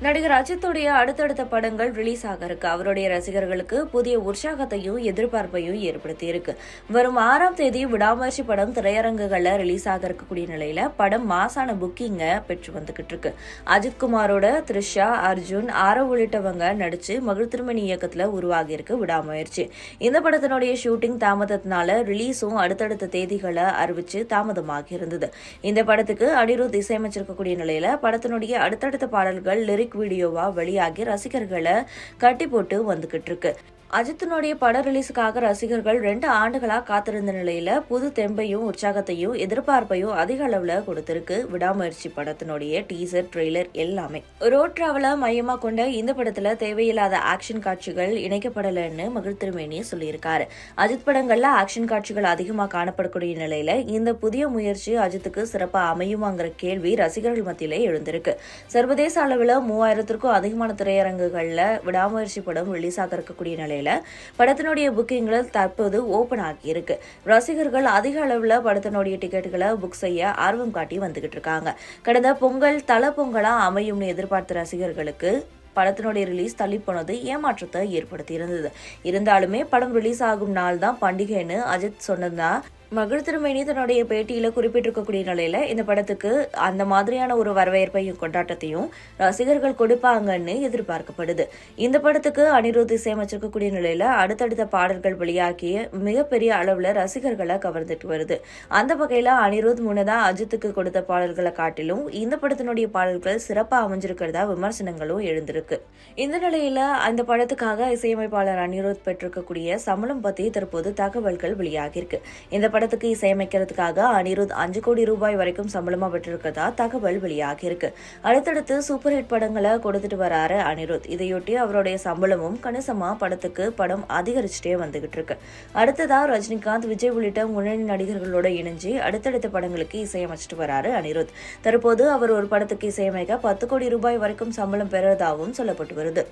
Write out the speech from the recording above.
நடிகர் அஜித்துடைய அடுத்தடுத்த படங்கள் ரிலீஸ் ஆக இருக்கு அவருடைய ரசிகர்களுக்கு புதிய உற்சாகத்தையும் எதிர்பார்ப்பையும் ஏற்படுத்தி இருக்கு வரும் ஆறாம் தேதி விடாமுயற்சி படம் திரையரங்குகள்ல ரிலீஸ் ஆக இருக்கக்கூடிய நிலையில படம் மாசான புக்கிங்க பெற்று வந்துகிட்டு இருக்கு. அஜித் குமாரோட த்ரிஷா அர்ஜுன் ஆரவ் உள்ளிட்டவங்க நடிச்சு மகிழ் திருமணி இயக்கத்துல உருவாகி இருக்கு விடாமுயற்சி. இந்த படத்தினுடைய ஷூட்டிங் தாமதத்தினால ரிலீஸும் அடுத்தடுத்த தேதிகளை அறிவிச்சு தாமதமாகி இருந்தது. இந்த படத்துக்கு அனிருத் இசையமைச்சிருக்கக்கூடிய நிலையில படத்தினுடைய அடுத்தடுத்த பாடல்கள் லிரிக் லிரிக் வீடியோவா வெளியாகி ரசிகர்களை கட்டி போட்டு வந்துகிட்டு இருக்கு அஜித்தினுடைய பட ரிலீஸுக்காக ரசிகர்கள் ரெண்டு ஆண்டுகளாக காத்திருந்த நிலையில புது தெம்பையும் உற்சாகத்தையும் எதிர்பார்ப்பையும் அதிக அளவுல கொடுத்திருக்கு விடாமுயற்சி படத்தினுடைய டீசர் ட்ரெய்லர் எல்லாமே. ரோட் டிராவல மையமா கொண்ட இந்த படத்துல தேவையில்லாத ஆக்ஷன் காட்சிகள் இணைக்கப்படலைன்னு மகிழ் திருமேனி சொல்லியிருக்காரு. அஜித் படங்கள்ல ஆக்ஷன் காட்சிகள் அதிகமாக காணப்படக்கூடிய நிலையில இந்த புதிய முயற்சி அஜித்துக்கு சிறப்பாக அமையுமாங்கிற கேள்வி ரசிகர்கள் மத்தியிலே எழுந்திருக்கு. சர்வதேச அளவுல மூவாயிரத்திற்கும் அதிகமான திரையரங்குகளில் விடாமுயற்சி படம் ரிலீஸ் ஆக இருக்கக்கூடிய நிலையில் படத்தினுடைய புக்கிங்கள் தற்போது ஓபன் ஆகியிருக்கு. ரசிகர்கள் அதிக அளவில் படத்தினுடைய டிக்கெட்டுகளை புக் செய்ய ஆர்வம் காட்டி வந்துகிட்டு இருக்காங்க. கடந்த பொங்கல் தல பொங்கலாக அமையும்னு எதிர்பார்த்த ரசிகர்களுக்கு படத்தினுடைய ரிலீஸ் தள்ளி போனது ஏமாற்றத்தை ஏற்படுத்தி இருந்தது இருந்தாலுமே படம் ரிலீஸ் ஆகும் நாள் தான் பண்டிகைன்னு அஜித் சொன்னதுதான் மகள் திருமேனி தன்னுடைய பேட்டியில் குறிப்பிட்டிருக்கக்கூடிய நிலையில் இந்த படத்துக்கு அந்த மாதிரியான ஒரு வரவேற்பையும் கொண்டாட்டத்தையும் ரசிகர்கள் கொடுப்பாங்கன்னு எதிர்பார்க்கப்படுது. இந்த படத்துக்கு அனிருத் இசையமைச்சிருக்கக்கூடிய நிலையில் அடுத்தடுத்த பாடல்கள் வெளியாகி மிகப்பெரிய அளவில் ரசிகர்களை கவர்ந்துட்டு வருது. அந்த வகையில் அனிருத் முன்னதாக அஜித்துக்கு கொடுத்த பாடல்களை காட்டிலும் இந்த படத்தினுடைய பாடல்கள் சிறப்பாக அமைஞ்சிருக்கிறதா விமர்சனங்களும் எழுந்திருக்கு. இந்த நிலையில் அந்த படத்துக்காக இசையமைப்பாளர் அனிருத் பெற்றிருக்கக்கூடிய சம்பளம் பற்றி தற்போது தகவல்கள் வெளியாகியிருக்கு. இந்த படத்துக்கு இசையமைக்கிறதுக்காக அனிருத் அஞ்சு கோடி ரூபாய் வரைக்கும் சம்பளமா பெற்றிருக்கிறதா தகவல் வெளியாகி இருக்கு அடுத்தடுத்து சூப்பர் ஹிட் படங்களை கொடுத்துட்டு வராரு அனிருத். இதையொட்டி அவருடைய சம்பளமும் கணிசமா படத்துக்கு படம் அதிகரிச்சுட்டே வந்துகிட்டு இருக்கு அடுத்ததா ரஜினிகாந்த் விஜய் உள்ளிட்ட முன்னணி நடிகர்களோட இணைஞ்சு அடுத்தடுத்த படங்களுக்கு இசையமைச்சிட்டு வராரு அனிருத். தற்போது அவர் ஒரு படத்துக்கு இசையமைக்க பத்து கோடி ரூபாய் வரைக்கும் சம்பளம் பெறுவதாகவும் சொல்லப்பட்டு வருது.